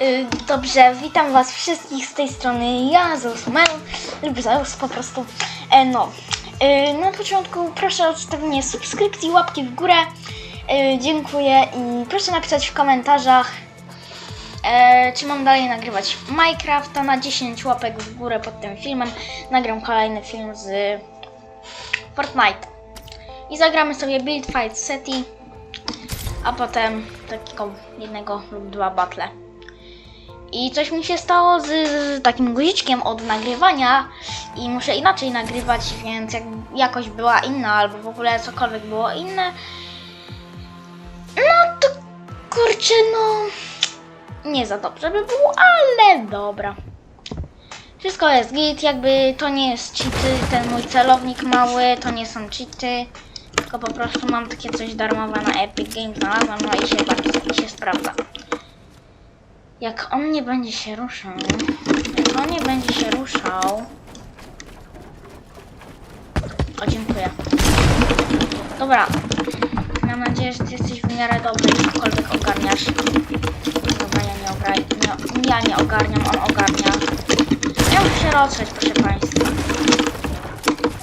Y, Dobrze, witam was wszystkich z tej strony. Ja, Zeus Mel, lub Zeus po prostu. E, no, y, na początku proszę o zostawienie subskrypcji, łapki w górę. Y, dziękuję i proszę napisać w komentarzach, e, czy mam dalej nagrywać Minecrafta na 10 łapek w górę pod tym filmem. Nagram kolejny film z Fortnite. I zagramy sobie Build Fight Seti, a potem takiego jednego lub dwa battle. I coś mi się stało z, z takim guziczkiem od nagrywania i muszę inaczej nagrywać, więc jak jakość była inna albo w ogóle cokolwiek było inne, no to kurczę, no nie za dobrze by było, ale dobra. Wszystko jest git, jakby to nie jest cheaty, ten mój celownik mały, to nie są cheaty, tylko po prostu mam takie coś darmowe na Epic Games znalazłam, no i się bardzo i się sprawdza. Jak on nie będzie się ruszał, jak on nie będzie się ruszał. O, dziękuję. Dobra. Mam nadzieję, że ty jesteś w miarę dobry i cokolwiek ogarniasz. Dobra, ja nie ogarniam. Nie, ja nie ogarniam, on ogarnia. Ja muszę się rozgrzać, proszę Państwa.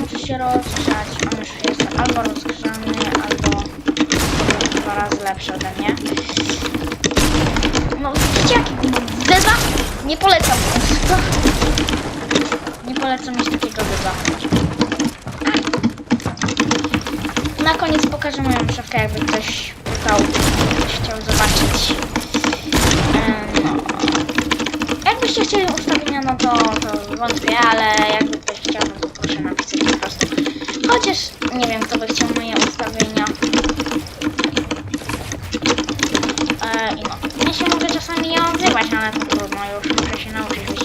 Muszę się rozgrzać. On już jest albo rozgrzany, albo dwa razy lepszy ode mnie. No, jaki deza? Nie polecam. Nie polecam mieć takiego deza. Na koniec pokażę moją szafkę, jakby ktoś pytał, ktoś chciał zobaczyć. No. Jakbyście chcieli ustawienia, no to, to wątpię, ale jakby ktoś chciał, no to proszę napisać po prostu. Chociaż nie wiem, kto by chciał moje ustawienia. E, I no. Czasami nie odzywać, ale to trudno, już muszę się nauczyć być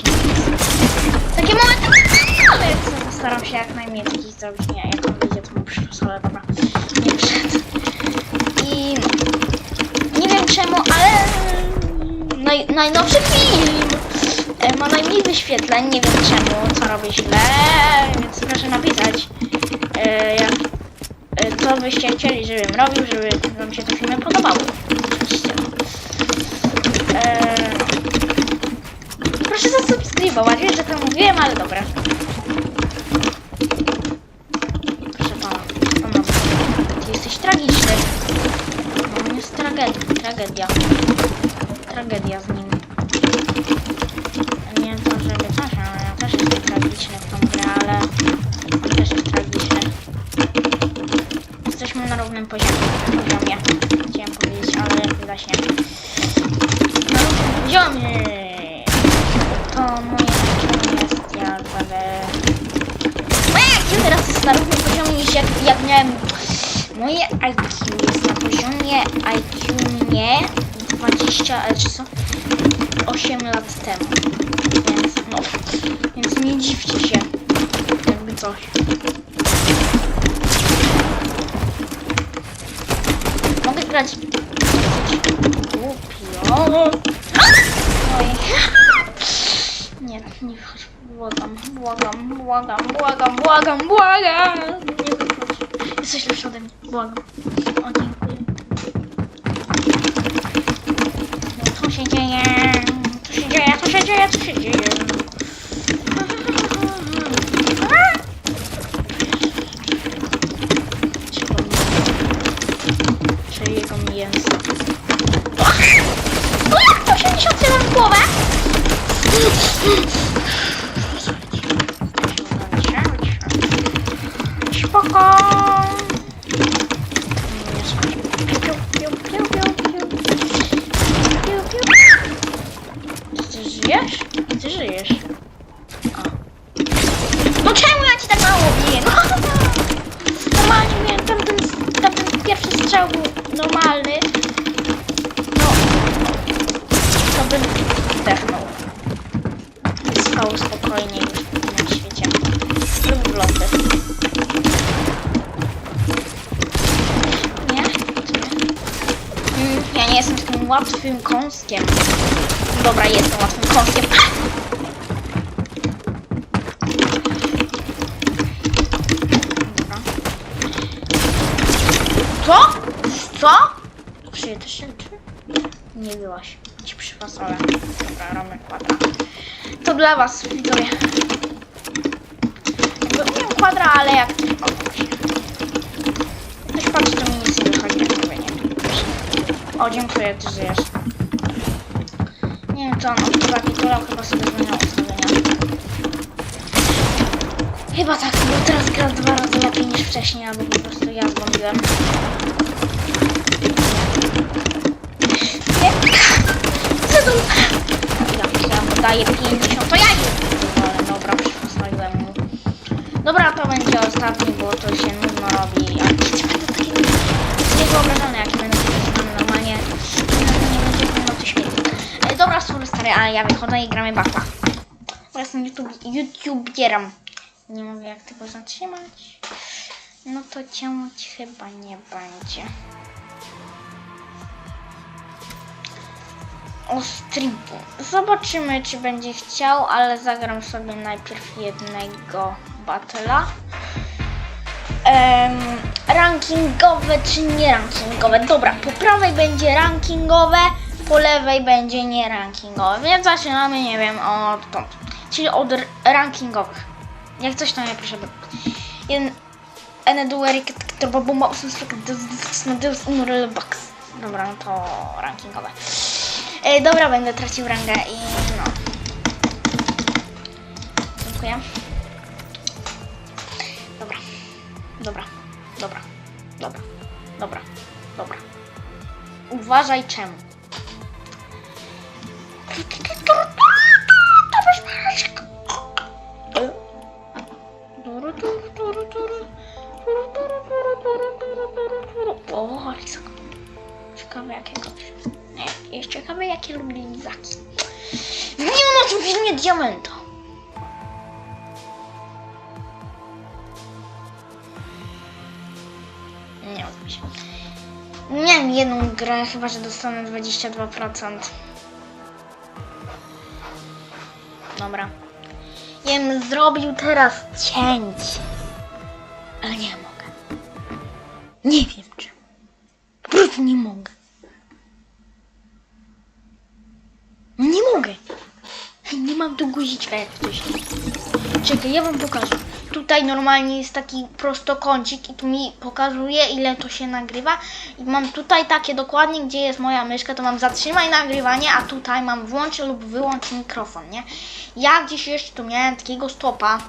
Takie momenty, ale staram się jak najmniej takich zrobić. Nie, jak on wyjdzie, to mu przyszło, ale dobra. Nie przyszedł. I nie wiem czemu, ale naj, najnowszy film e, ma najmniej wyświetleń. Nie wiem czemu, co robię źle, więc proszę napisać, e, jak, e, co byście chcieli, żebym robił, żeby wam się te filmy podobały. E, proszę zasubskrybować, wiesz, że to mówiłem, ale dobra. Proszę pana, panowie, ty jesteś tragiczny. No, jest tragedia, tragedia. Tragedia z nim. Nie to, żeby coś, ale ja też jestem tragiczny w tą grę, ale on też jest tragiczny. Jesteśmy na równym poziomie, poziomie. Chciałem powiedzieć, ale chyba poziomie. To moje jak będę... Moje IQ teraz jest na równym poziomie niż jak, jak miałem... Moje IQ jest na poziomie IQ mnie 20, ale czy co? 8 lat temu. Więc no, więc nie dziwcie się. Jakby coś. Mogę grać głupio. Nie, nie wchodź. Błagam, błagam, błagam, błagam, błagam, błagam. Nie wychodź. Jesteś lepszy ode. Błagam. O, dziękuję. No, co się dzieje? Co się dzieje? Co się dzieje? Co się dzieje? Ха-ха-ха! Jestem takim łatwym kąskiem. Dobra, jestem łatwym kąskiem. Dobra. Co? Co? Czy to się liczy? Nie byłaś. robić przy fasole. Dobra, robimy kwadra. To dla was, widzowie. Robiłem kwadra, ale jak... O, właśnie. Jak ktoś patrzy, to mi nic nie wychodzi, jak mówię, nie? Dziękuję, ty żyjesz. Nie wiem, co on zapitulał, chyba sobie zmieniał ustawienia. Chyba tak, bo teraz gra dwa razy lepiej niż wcześniej, albo po prostu ja zbombiłem. Nie. Co to? Ja że daje 50, to ja nie ale dobra, przysłoniłem mu. Dobra, to będzie ostatni, bo to się nudno robi. A wiecie, będę taki niewyobrażony, jak stary, ale ja wychodzę i gramy bakła. Bo jestem YouTube, YouTubierem. Nie mogę jak tego zatrzymać. No to ciąć chyba nie będzie. O stripu. Zobaczymy, czy będzie chciał, ale zagram sobie najpierw jednego battle'a. Em, rankingowe czy nie rankingowe? Dobra, po prawej będzie rankingowe, po lewej będzie nie rankingowe. Więc zaczynamy, nie wiem, od Czyli od rankingowych. Jak coś to nie proszę. Jeden Eneduerik Turbo Bomba 8 Deus Unreal Box. Dobra, no to rankingowe. E, dobra, będę tracił rangę i no. Dziękuję. Dobra. Dobra. Dobra. Dobra. Dobra. Dobra. Uważaj czemu. O. Ciekawe jest jakie lubi lizaki. Nie tym filmie diamenta. Nie się. Miałem jedną grę, chyba że dostanę 22%. Ja bym zrobił teraz cięć. Ale nie mogę. Nie wiem czemu. Po prostu nie mogę. Nie mogę. Nie mam tu guziczka jak wcześniej. Czekaj, ja wam pokażę. Tutaj normalnie jest taki prostokącik i tu mi pokazuje ile to się nagrywa. I mam tutaj takie dokładnie, gdzie jest moja myszka, to mam zatrzymaj nagrywanie, a tutaj mam włącz lub wyłącz mikrofon, nie? Ja gdzieś jeszcze tu miałem takiego stopa.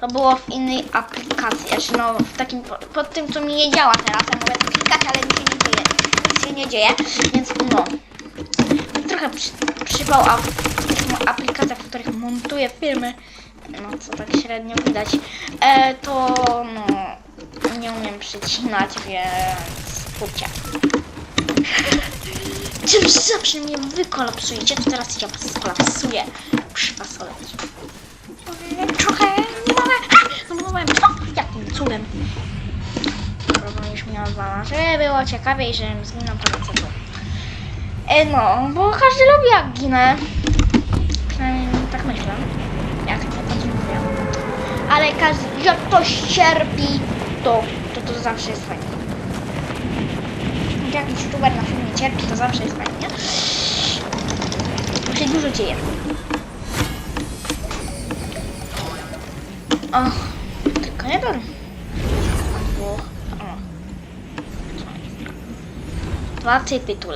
To było w innej aplikacji, znaczy no w takim, po- pod tym co mi nie działa teraz, ja mogę klikać, ale nic się nie dzieje, nic się nie dzieje, więc no. Trochę przy, przypał a w w których montuję filmy, no co tak średnio widać, e, to no nie umiem przycinać, więc kupcie. Czymś zawsze mnie wykolapsujecie, to teraz ja was skolapsuję przy fasolecie. Trochę nie mogę. Zbudowałem to. Jakim cudem? Już mnie odwala. Żeby było ciekawiej, żebym zginął lecę tu. E, no, bo każdy lubi jak ginę. Przynajmniej tak myślę. Ale jak ktoś cierpi, to, to to zawsze jest fajnie. Jak jakiś youtuber na filmie cierpi, to zawsze jest fajnie. Bo się dużo dzieje. O, tylko jeden. Dwóch. O. Dwa typy tu.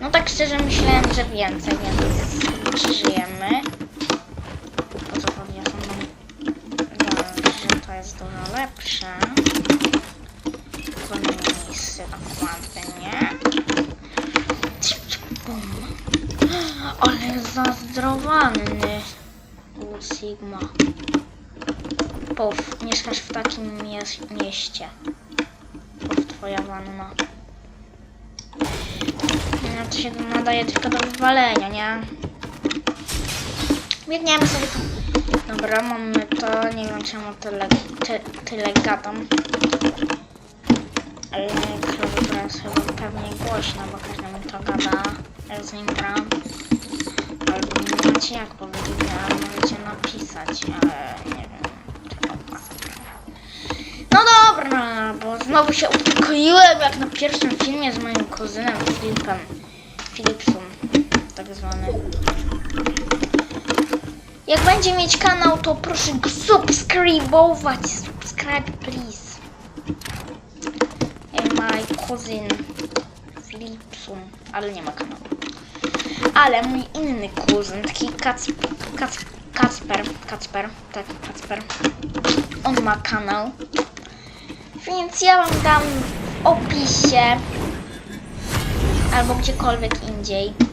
No tak szczerze myślałem, że więcej, więc przeżyjemy. To co podniosą nam że to jest lepsze. Dwa miejsce dokładnie. Bum. Ale zazdrowany. U Sigma. Pow, mieszkasz w takim mies mieście. Pow, twoja wanna. No to się nadaje tylko do wywalenia, nie? Biegniemy sobie tu. Dobra, mamy to. Nie wiem czemu tyle, ty, tyle gadam. Ale klawiatura jest chyba pewnie głośna, bo każdy mi to gada. Jak z nim gram. Albo nie macie jak powiedzieć, ale możecie napisać, ale nie wiem. No dobra, bo znowu się uspokoiłem jak na pierwszym filmie z moim kuzynem Filipem. Philipson, tak zwany. Jak będzie mieć kanał, to proszę go subskrybować. Subscribe, please. And my cousin Philipson, ale nie ma kanału. Ale mój inny kuzyn, taki Kac, Kac, Kacper, Kacper, tak, Kacper, on ma kanał. Więc ja wam dam w opisie albo gdziekolwiek indziej.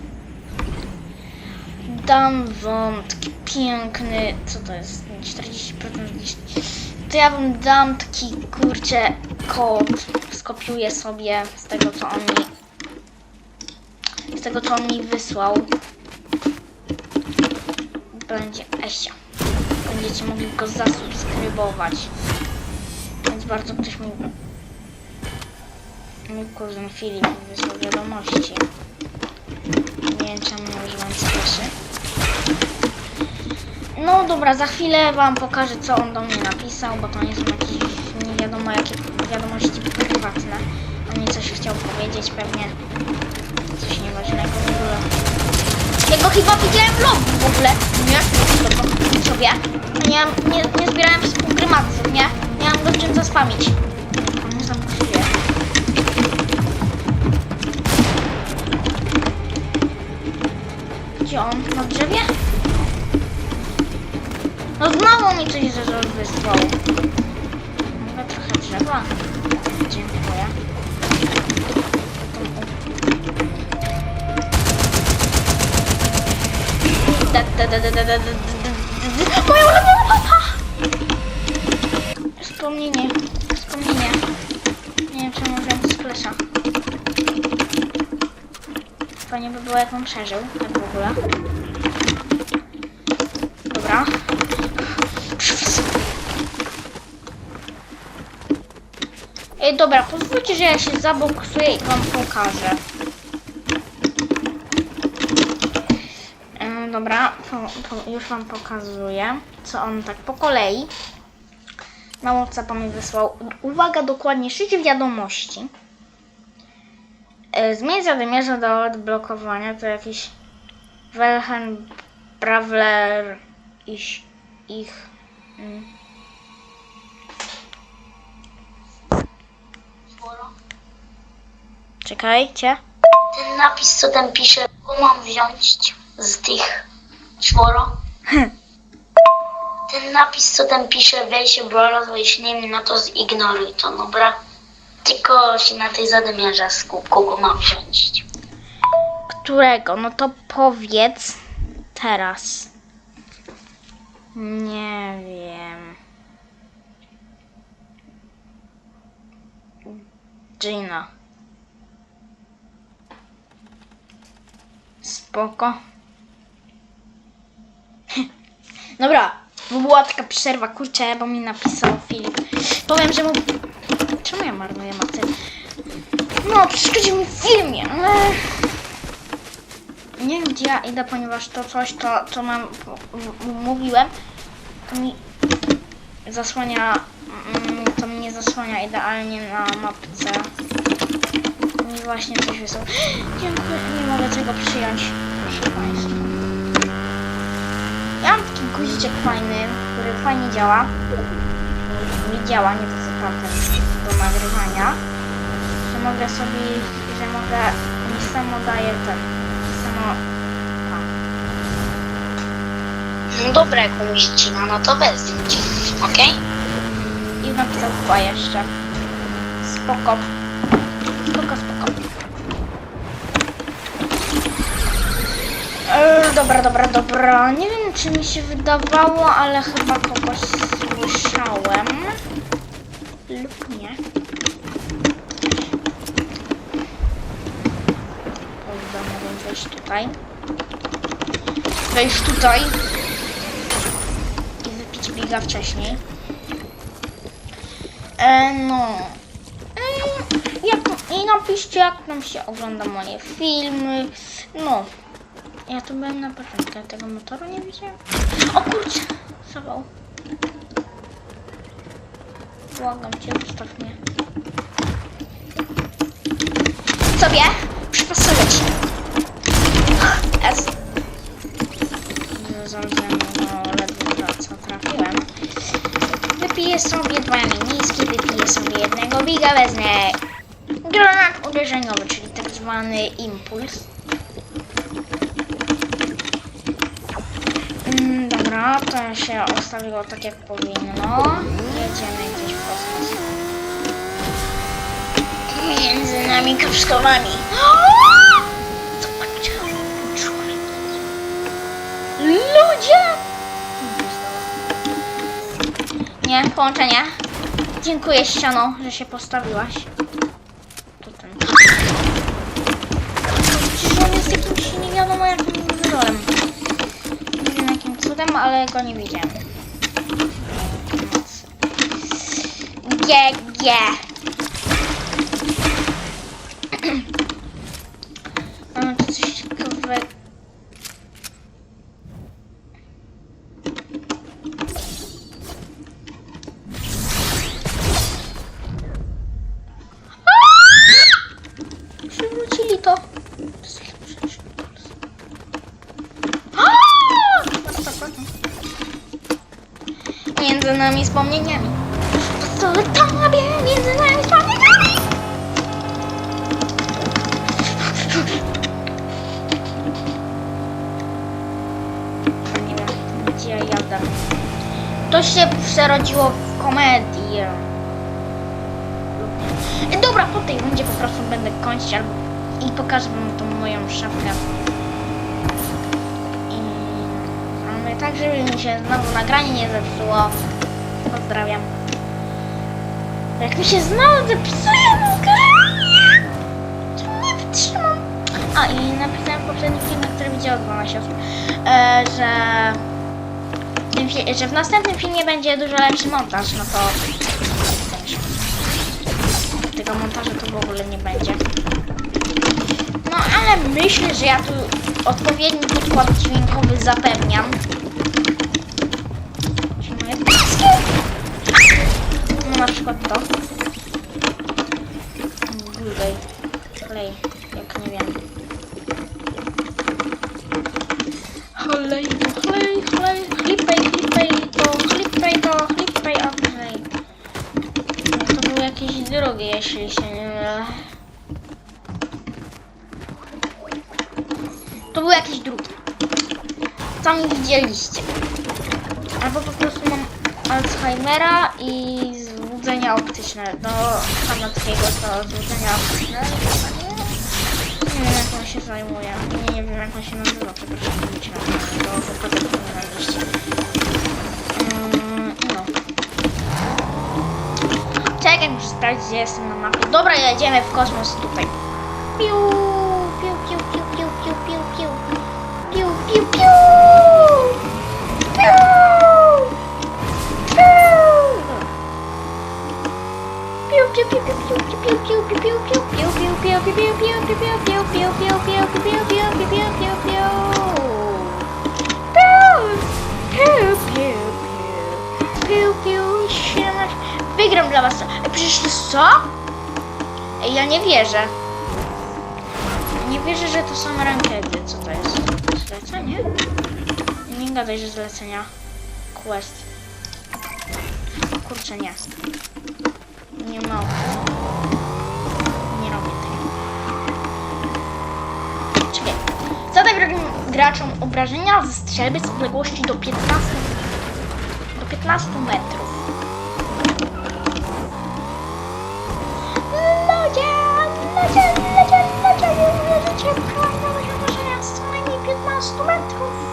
Dam wam taki piękny, co to jest, 40% zniżki. To ja wam dam taki, kurczę, kod. Skopiuję sobie z tego, co on mi, z tego, co on mi wysłał. Będzie Esia. Będziecie mogli go zasubskrybować. Więc bardzo ktoś mi... Mój kuzyn Filip wysłał wiadomości. Nie wiem czemu używam spleszy. No dobra, za chwilę wam pokażę co on do mnie napisał, bo to nie są jakieś nie wiadomo jakie wiadomości prywatne. On mi coś chciał powiedzieć, pewnie coś nieważnego w ogóle. Ja go chyba widziałem w lobby w ogóle, nie? Tylko sobie. Nie, nie, nie zbierałem współgrymatsów, nie? Nie mam go czym zaspamić. Nie zabuksuje. Gdzie on? Na drzewie? No znowu mi coś z- wysłał. Mogę trochę drzewa? Dziękuję. Da, da, da! Wspomnienie, wspomnienie. Nie wiem czemu wziąłem splesza. Fajnie by było jak on przeżył, tak w ogóle. Dobra. Ej, dobra, pozwólcie, że ja się zaboksuję i wam pokażę. E, dobra, po, po, już wam pokazuję, co on tak po kolei. Na WhatsAppa mi wysłał. Uwaga, dokładnie 6 wiadomości. E, Zmień zadymiarza do odblokowania to jakiś Welchen Brawler iś, ich. Mm. Czekajcie. Ten napis, co tam pisze, go mam wziąć z tych czworo. Ten napis, co tam pisze, weź się Brawla, wyślij no to zignoruj to, dobra? Tylko się na tej zadymiarza skup, kogo mam wziąć. Którego? No to powiedz teraz. Nie wiem. Gina. Spoko. Dobra, bo była taka przerwa, kurczę, bo mi napisał Filip. Powiem, że mu... Czemu ja marnuję macę? No, przeszkodził mi w filmie. Nie wiem gdzie ja idę, ponieważ to coś, to co mam, mówiłem, mi zasłania, mm, to mi nie zasłania idealnie na mapce. Mi właśnie coś wysłał. Dziękuję, nie mogę tego przyjąć, proszę Państwa. Ja mam taki guziczek fajny, który fajnie działa. Nie działa, nie to co do nagrywania. Że mogę sobie, że mogę, mi samo daje ten, samo, No dobra, jak Gina, no to bez zdjęcia, okej? I chyba jeszcze. Spoko. Spoko, spoko. E, dobra, dobra, dobra. Nie wiem, czy mi się wydawało, ale chyba kogoś słyszałem. Lub nie. Dobra, mogę wejść tutaj. Wejść tutaj. I wypić biga wcześniej. E, no. I, jak, I napiszcie, jak nam się ogląda moje filmy. No. Ja tu byłem na początku, ja tego motoru nie widziałem. O kurczę, zawał. Błagam cię, zostaw mnie. Sobie przypasuję cię. S. Zarządzam, no ledwo co trafiłem. Wypiję sobie dwa mini ci. Króliga wezmę granat uderzeniowy, czyli tak zwany impuls. Mm, dobra, to się ustawiło tak jak powinno. Jedziemy gdzieś kosmos. Między nami kapszkowami. Ludzie! Nie, połączenie. Dziękuję ściano, że się postawiłaś. To ten. Przecież on jest jakimś nie wiadomo jakim wzorem. Nie wiem jakim cudem, ale go nie widziałem. GG. Mamy tu coś ciekawego. Nami wspomnieniami. To tobie między nami wspomnieniami. Nie wiem, gdzie ja jadę. To się przerodziło w komedię. Dobra, po tej rundzie po prostu będę kończyć albo i pokażę wam tą moją szafkę. I tak, żeby mi się znowu nagranie nie zepsuło. Pozdrawiam. Jak mi się znowu zepsuje nagranie, to nie wytrzymam. A i napisałem w poprzednim filmie, który widziało 12 osób, e, że, że w następnym filmie będzie dużo lepszy montaż, no to tego montażu to w ogóle nie będzie. No ale myślę, że ja tu odpowiedni podkład dźwiękowy zapewniam. Na przykład to. Google. Klej, jak nie wiem. Chlej chlej, chlej, chlipej, chlipej to, chlipej to, chlipej, a chlej. To był jakiś drugi, jeśli się nie mylę. To był jakiś drugi. Co mi widzieliście. Albo po prostu mam Alzheimera i optyczne. Do kanadskiego to złudzenia optyczne. Nie wiem jak on się zajmuje. Nie, nie wiem jak on się nazywa, przepraszam, nie myślałem, to potem powinienem liście. Mm, no. Czekaj, muszę sprawdzić, gdzie jestem na mapie. Dobra, jedziemy w kosmos tutaj. Piu, piu, piu, piu, piu, piu, piu. Piu, Wygram dla was. Przecież to jest co? Ja nie wierzę. Nie wierzę, że to są rankedy. Co to jest? Zlecenie? Nie gadaj, że zlecenia. Quest. Kurczę, nie. Nie ma. Nie robię tego. Czekaj. Zadaj wrogim graczom obrażenia ze strzelby z odległości do 15 do 15 metrów. Ludzie, ludzie, ludzie, ludzie, ludzie, wykonały obrażenia z co najmniej 15 metrów z pompy.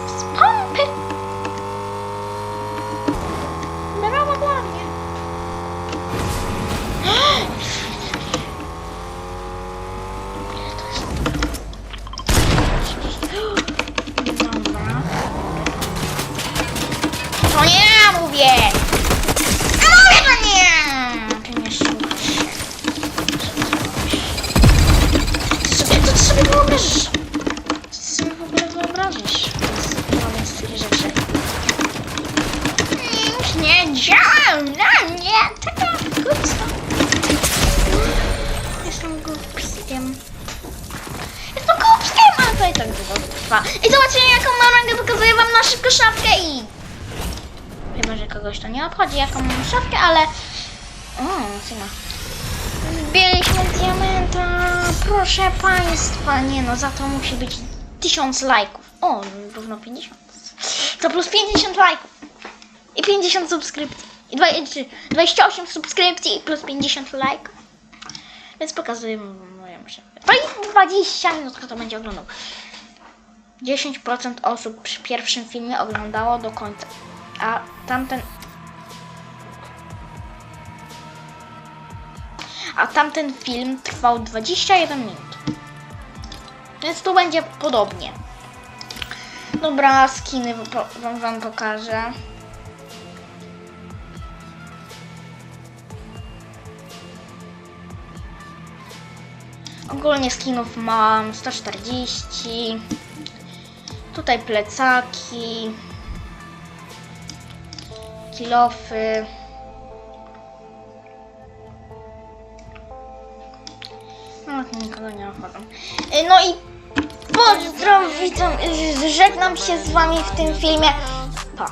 I zobaczcie jaką mam rangę, pokazuję wam na szybko szafkę i... Chyba, że kogoś to nie obchodzi jaką mam szafkę, ale... O, syna. Wbiliśmy diamenta, proszę państwa. Nie no, za to musi być 1000 lajków. O, równo 50. To plus 50 lajków. I 50 subskrypcji. I dwa- czy 28 subskrypcji i plus 50 lajków. Więc pokazuję moją i 20 minut kto to będzie oglądał. 10% osób przy pierwszym filmie oglądało do końca. A tamten a tamten film trwał 21 minut. Więc tu będzie podobnie. Dobra, skiny wam, wam pokażę. Ogólnie skinów mam 140. Tutaj plecaki. Kilofy. No, nikogo nie obchodzą. Y, No i pozdrow, witam, y, żegnam się z wami w tym filmie. Pa.